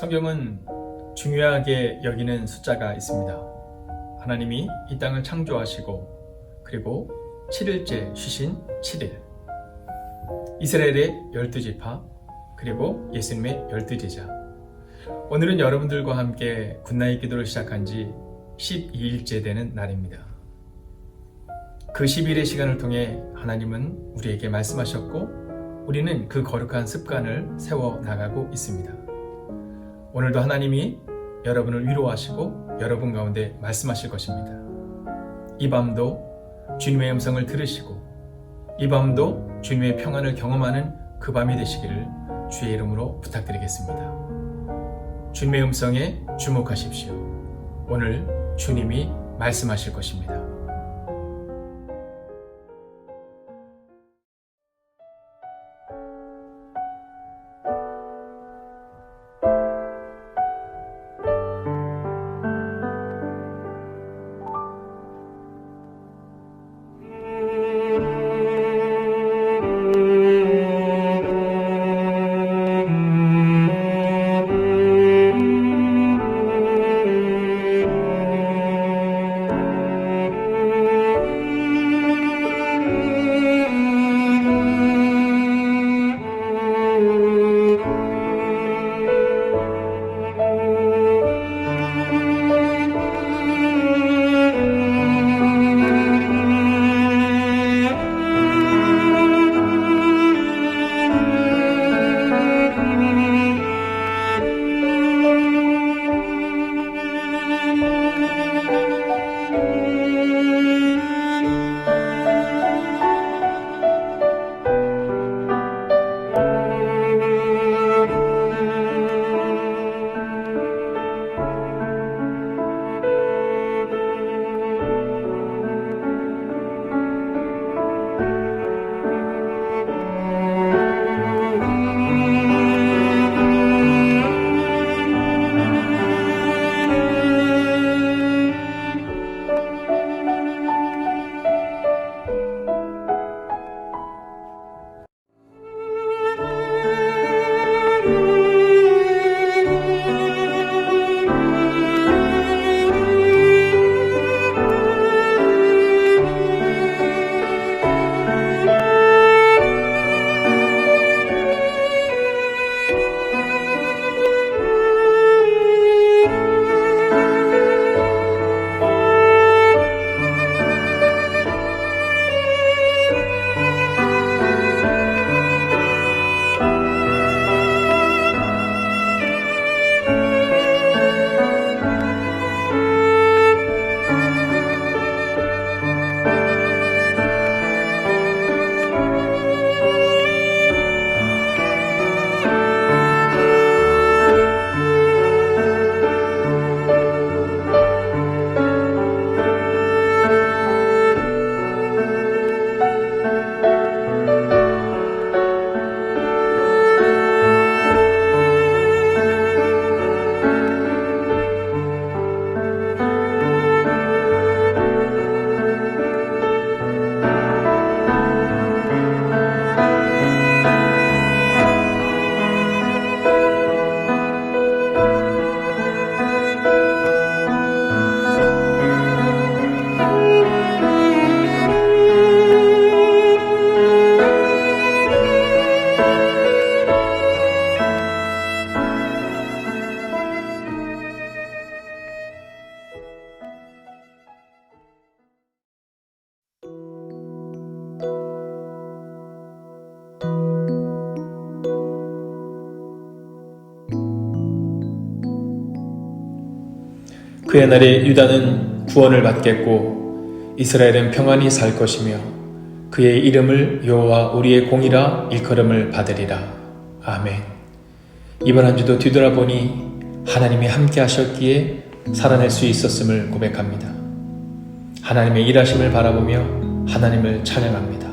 성경은 중요하게 여기는 숫자가 있습니다. 하나님이 이 땅을 창조하시고 그리고 7일째 쉬신 7일. 이스라엘의 12지파 그리고 예수님의 12제자. 오늘은 여러분들과 함께 굿나잇 기도를 시작한 지 12일째 되는 날입니다. 그 10일의 시간을 통해 하나님은 우리에게 말씀하셨고 우리는 그 거룩한 습관을 세워 나가고 있습니다. 오늘도 하나님이 여러분을 위로하시고 여러분 가운데 말씀하실 것입니다. 이 밤도 주님의 음성을 들으시고 이 밤도 주님의 평안을 경험하는 그 밤이 되시기를 주의 이름으로 부탁드리겠습니다. 주님의 음성에 주목하십시오. 오늘 주님이 말씀하실 것입니다. 그의 날에 유다는 구원을 받겠고 이스라엘은 평안히 살 것이며 그의 이름을 여호와 우리의 공이라 일컬음을 받으리라. 아멘. 이번 한 주도 뒤돌아보니 하나님이 함께 하셨기에 살아낼 수 있었음을 고백합니다. 하나님의 일하심을 바라보며 하나님을 찬양합니다.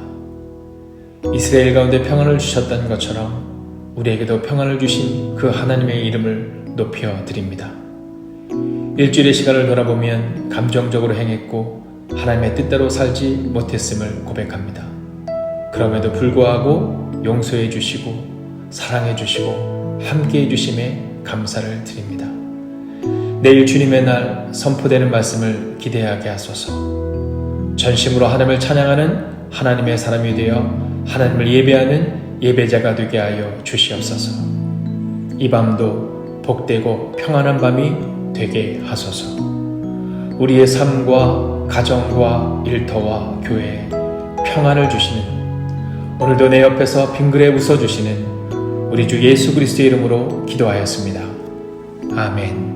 이스라엘 가운데 평안을 주셨던 것처럼 우리에게도 평안을 주신 그 하나님의 이름을 높여 드립니다. 일주일의 시간을 돌아보면 감정적으로 행했고 하나님의 뜻대로 살지 못했음을 고백합니다. 그럼에도 불구하고 용서해 주시고 사랑해 주시고 함께 해 주심에 감사를 드립니다. 내일 주님의 날 선포되는 말씀을 기대하게 하소서. 전심으로 하나님을 찬양하는 하나님의 사람이 되어 하나님을 예배하는 예배자가 되게 하여 주시옵소서. 이 밤도 복되고 평안한 밤이 되게 하소서. 우리의 삶과 가정과 일터와 교회에 평안을 주시는 오늘도 내 옆에서 빙그레 웃어주시는 우리 주 예수 그리스도의 이름으로 기도하였습니다. 아멘.